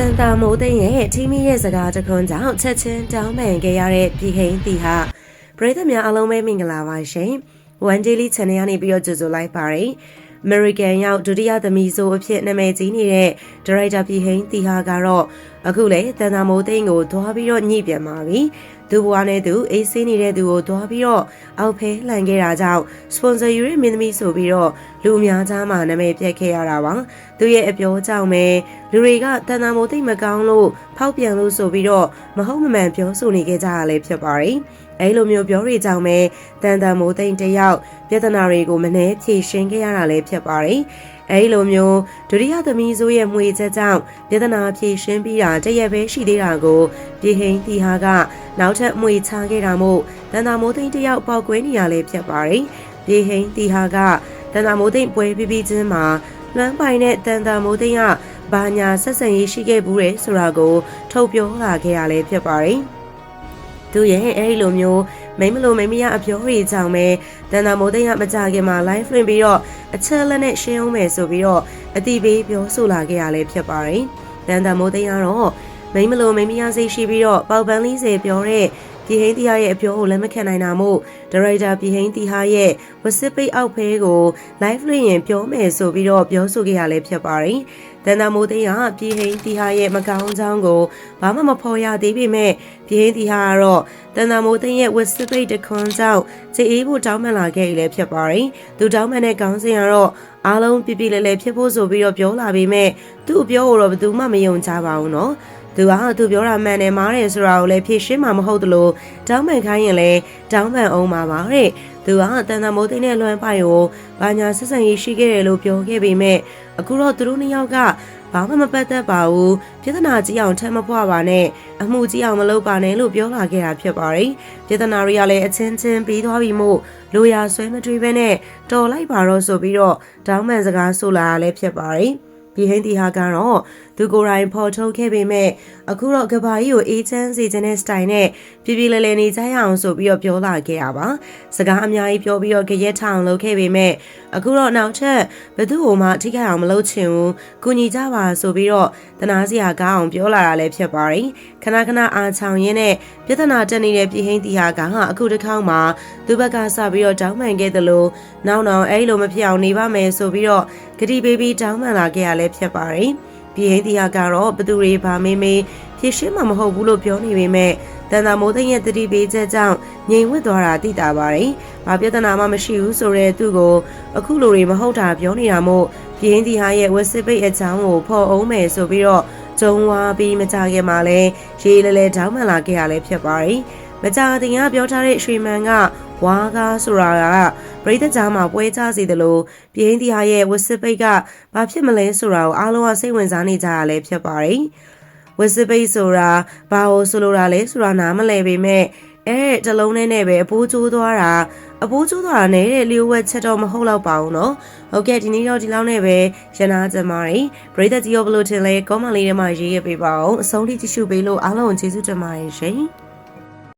တန်တာမိုးသိန်းရဲ့ချီးမီးရဲ့စကားတစ်ခွန်းကြောင့်ချက်ချင်းတောင်းပန်ခဲ့ရတဲ့ပြည်ဟိန်းတီဟာပရိသတ်များအားလုံးပဲမင်္ဂလာပါရှင်။ One Daily Channel ကနေပြီးတော့ကြိုဆိုလိုက်ပါတယ်။ American ရောက်ဒုတိယသမီးဆိုအဖြစ်နာမည်ကြီးနေတဲ့ဒါရိုက်တာပြည်ဟိန်းတီဟာကတော့အခုလေတန်တာမိုးသိန်းကိုသွားပြီးတော့ညှိပြန်ပါပြီ။သူ့ဘဝနဲ့သူအေးဆေးနေတဲ့သူကိုသွားပြီးတော့အောက်ဖဲလှန်ခဲ့တာကြောင့် sponsor ယူရဲ့မင်းသမီးဆိုပြီးတော့လူအများကြားမှာနာမည်ပြတ်ခဲ့ရတာပါ။သူရဲ့အပြောကြောင့်ပဲလူတွေကတန်တာမိုးသိန်းမကောင်းလို့ဖောက်ပြန်လို့ဆိုပြီးတော့မဟုတ်မမှန်ပြောဆိုနေကြကြရလဲဖြစ်ပါတယ်။အဲလိုမျိုးပြောတွေကြောင့်ပဲတန်တန်မိုးသိန်းတယောက်ပြဿနာတွေကိုမနှဲဖြေရှင်းခဲ့ရတာလည်းဖြစ်ပါတယ်။ အဲဒီလိုမျိုးဒုတိယသမီးဆိုရဲ့မှွေချက်ကြောင့်ပြဿနာဖြေရှင်းပြီးတာတရက်ပဲရှိသေးတာကိုပြည်ဟိန်းတီဟာကနောက်ထပ်မှွေချခဲ့တာမို့တန်တာမိုးသိန်းတယောက်ပေါက်ကွဲနေရလဲဖြစ်ပါတယ်။ပြည်ဟိန်းတီဟာကတန်တာမိုးသိန်းပွဲပြီးပြီးချင်းမှာလွမ်းပိုင်တဲ့တန်တာမိုးသိန်းကဘာညာဆက်ဆံရေးရှိခဲ့ဘူးတဲ့ဆိုတာကို ထုတ်ပြောလာခဲ့ရလဲဖြစ်ပါတယ်။သူရဲ့အဲဒီလိုမျိုး မိမလို့မိမရအပြောတွေကြောင့်ပဲတန်တာမိုးသိန်းကမကြခင်မှာ live လွှင့်ပြီးတော့အချက်လက်နဲ့ရှင်းအောင်မယ်ဆိုပြီးတော့အတိပေးပြောဆိုလာခဲ့ရလဲဖြစ်ပါတယ်။တန်တာမိုးသိန်းကတော့မိမလို့မိမရစိတ်ရှိပြီးတော့ပေါက်ပန်းလေးစေပြောတဲ့ ပြည်ဟိန်းတီဟာရဲ့အပြောကိုလက်မခံနိုင်တာမို့ဒါရိုက်တာပြည်ဟိန်းတီဟာရဲ့ဝစစ်ပိတ်အောက်ဖဲကို live လွှင့်ရင်ပြောမယ်ဆိုပြီးတော့ပြောဆိုခဲ့ရလဲဖြစ်ပါတယ်။တန်တာမိုးသိန်းကပြည်ဟိန်းတီဟာရဲ့မကောင်းကြောင်းကိုဘာမှမဖော်ရသေးပေမဲ့ပြည်ဟိန်းတီဟာကတော့တန်တာမိုးသိန်းရဲ့ဝစစ်ပိတ်တခွန်ကြောင့်ခြေအေးဖို့တောင်းပန်လာခဲ့ရလဲဖြစ်ပါတယ်။သူတောင်းပန်တဲ့ကောင်းစဉ်ကတော့အားလုံးပြပြလဲလဲဖြစ်ဖို့ဆိုပြီးတော့ပြောလာပေမဲ့သူ့အပြောကိုတော့ဘယ်သူမှမယုံကြပါဘူးနော်။ သူကသူပြောတာမှန်တယ်မားတယ်ဆိုတာကိုလည်းဖြေရှင်းမှာမဟုတ်သလိုတောင်းပန်ခိုင်းရင်လည်းတောင်းပန်အောင်ပါပါတဲ့သူကတန်တမိုးသိန်းနဲ့လွှမ်းပိုင်ကိုဘာညာဆက်ဆံရေးရှိခဲ့တယ်လို့ပြောခဲ့ပေမဲ့အခုတော့သူတို့နှစ်ယောက်ကဘာမှမပတ်သက်ပါဘူးပြဿနာကြီးအောင်ထပ်မဖွာပါနဲ့အမှုကြီးအောင်မလုပ်ပါနဲ့လို့ပြောလာခဲ့တာဖြစ်ပါတယ်ပြဿနာတွေကလည်းအချင်းချင်းပြီးသွားပြီမို့လိုရာဆွဲမတွေးဘဲနဲ့တော်လိုက်ပါတော့ဆိုပြီးတော့တောင်းပန်စကားဆိုလာရလဲဖြစ်ပါတယ် ပြည်ဟိန်းတီဟာကတော့သူကိုယ်တိုင်ဖော်ထုတ်ခဲ့ပေမဲ့အခုတော့ကဘာကြီးကိုအေးချမ်းစေခြင်းတဲ့စတိုင်နဲ့ပြပြလဲလဲနေကြရအောင်ဆိုပြီးတော့ပြောလာခဲ့ရပါစကားအများကြီးပြောပြီးတော့ကြရက်ထောင်လုပ်ခဲ့ပေမဲ့အခုတော့နောက်ထပ်ဘသူ့ကိုမှထိခိုက်အောင်မလုပ်ချင်ဘူးကုညီကြပါဆိုပြီးတော့တနာစရာကောင်းအောင်ပြောလာတာလည်းဖြစ်ပါတယ်ခဏခဏအားချောင်ရင်းနဲ့ပြဿနာတက်နေတဲ့ပြည်ဟိန်းတီဟာကအခုတစ်ခေါက်မှာသူ့ဘက်ကစပြီးတော့တောင်းပန်ခဲ့တယ်လို့နောက်နောက်အဲ့လိုမဖြစ်အောင်နေပါမယ်ဆိုပြီးတော့ဂတိဘေဘီတောင်းပန်လာခဲ့ရလဲဖြစ်ပါတယ်ပြည်ဟိန်းတီဟာကတော့ဘသူတွေဗာမေးမေးဖြည့်ရှင်းမှာမဟုတ်ဘူးလို့ပြောနေပေမဲ့တန်တာမိုးသိန်းရဲ့တတိပေးချက်ကြောင့်ငြိမ်ဝှက်သွားတာသိတာပါတယ်။ဘာပြဿနာမှမရှိဘူးဆိုတဲ့သူ့ကိုအခုလိုတွေမဟုတ်တာပြောနေတာမို့ပြည်ဟင်းတီဟာရဲ့ဝက်စစ်ပိတ်အချောင်းကိုဖော်အောင်မယ်ဆိုပြီးတော့ကျုံဝါပြီးမကြခင်မှာလဲရေးလဲလဲတောင်းမှန်လာခဲ့ရလဲဖြစ်ပါတယ်။ မကြခင်ကပြောထားတဲ့ရွှေမန်ကဝါကားဆိုတာကပရိသတ်ကြားမှာပွဲကြစီတယ်လို့ပြင်းတီဟာရဲ့ဝစ်စစ်ပိတ်ကဘာဖြစ်မလဲဆိုတာကိုအားလုံးကစိတ်ဝင်စားနေကြရလဲဖြစ်ပါတယ်ဝစ်စစ်ပိတ်ဆိုတာဘာကိုဆိုလိုတာလဲဆိုတာနားမလည်ပေမဲ့အဲတလုံးနဲ့နဲ့ပဲအပိုးကျိုးသွားတာအပိုးကျိုးသွားတာနဲ့တဲ့လျှို့ဝက်ချက်တော့မဟုတ်တော့ပါဘူးเนาะဟုတ်ကဲ့ဒီနေ့တော့ဒီလောက်နဲ့ပဲရနာကြပါရီပရိသတ်ကြီးရောဘလို့ထင်လဲကောမန်လေးထဲမှာရေးရပေးပါအောင်အဆုံးထိကြည့်ရှုပေးလို့အားလုံးကိုကျေးဇူးတင်ပါတယ်ရှင်